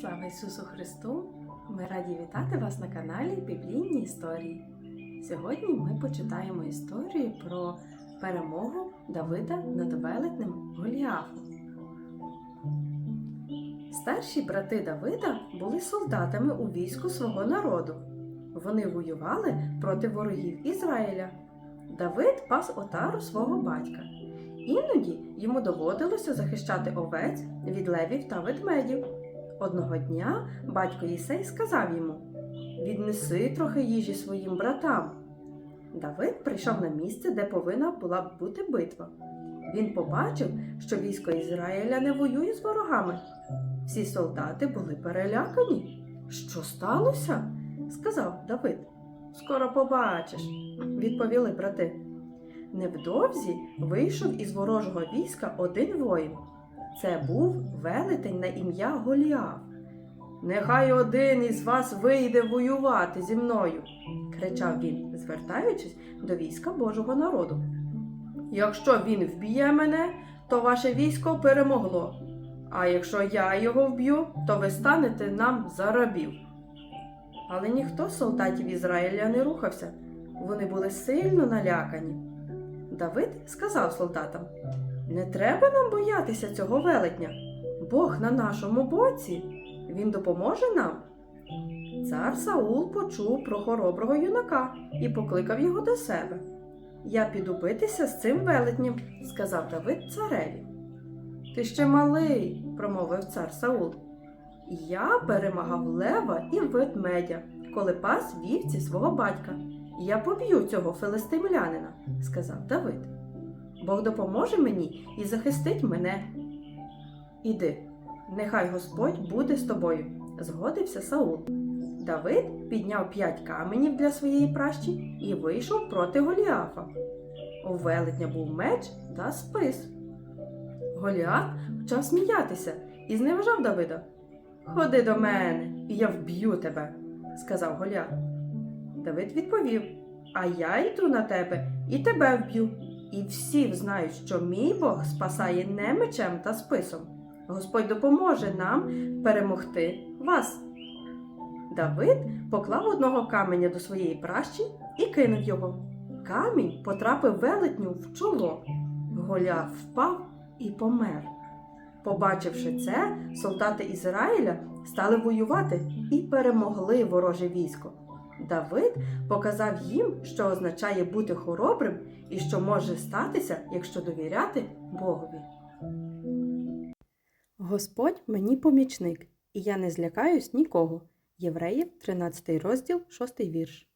Слава Ісусу Христу! Ми раді вітати вас на каналі Біблійні історії. Сьогодні ми почитаємо історію про перемогу Давида над велетнем Голіафом. Старші брати Давида були солдатами у війську свого народу. Вони воювали проти ворогів Ізраїля. Давид пас отару свого батька. Іноді йому доводилося захищати овець від левів та ведмедів. Одного дня батько Єсей сказав йому: Віднеси трохи їжі своїм братам. Давид прийшов на місце, де повинна була б бути битва. Він побачив, що військо Ізраїля не воює з ворогами. Всі солдати були перелякані. Що сталося? сказав Давид. Скоро побачиш, відповіли брати. Невдовзі вийшов із ворожого війська один воїн. Це був велетень на ім'я Голіаф. Нехай один із вас вийде воювати зі мною, кричав він, звертаючись до війська Божого народу. Якщо він вб'є мене, то ваше військо перемогло. А якщо я його вб'ю, то ви станете нам за рабів. Але ніхто з солдатів Ізраїля не рухався. Вони були сильно налякані. Давид сказав солдатам: Не треба нам боятися цього велетня. Бог на нашому боці. Він допоможе нам. Цар Саул почув про хороброго юнака і покликав його до себе. Я піду битися з цим велетнем, сказав Давид цареві. Ти ще малий, промовив цар Саул. Я перемагав лева і ведмедя, коли пас вівці свого батька. Я поб'ю цього филистимлянина, сказав Давид. Бог допоможе мені і захистить мене. Іди, нехай Господь буде з тобою, згодився Саул. Давид підняв п'ять каменів для своєї пращі і вийшов проти Голіафа. У велетня був меч та спис. Голіаф почав сміятися і зневажав Давида. Ходи до мене, і я вб'ю тебе, сказав Голіаф. Давид відповів: А я йду на тебе і тебе вб'ю. І всі знають, що мій Бог спасає не мечем та списом. Господь допоможе нам перемогти вас. Давид поклав одного каменя до своєї пращі і кинув його. Камінь потрапив велетню в чоло. Голяв впав і помер. Побачивши це, солдати Ізраїля стали воювати і перемогли вороже військо. Давид показав їм, що означає бути хоробрим і що може статися, якщо довіряти Богові. Господь мені помічник, і я не злякаюсь нікого. Євреїв, 13 розділ, 6 вірш.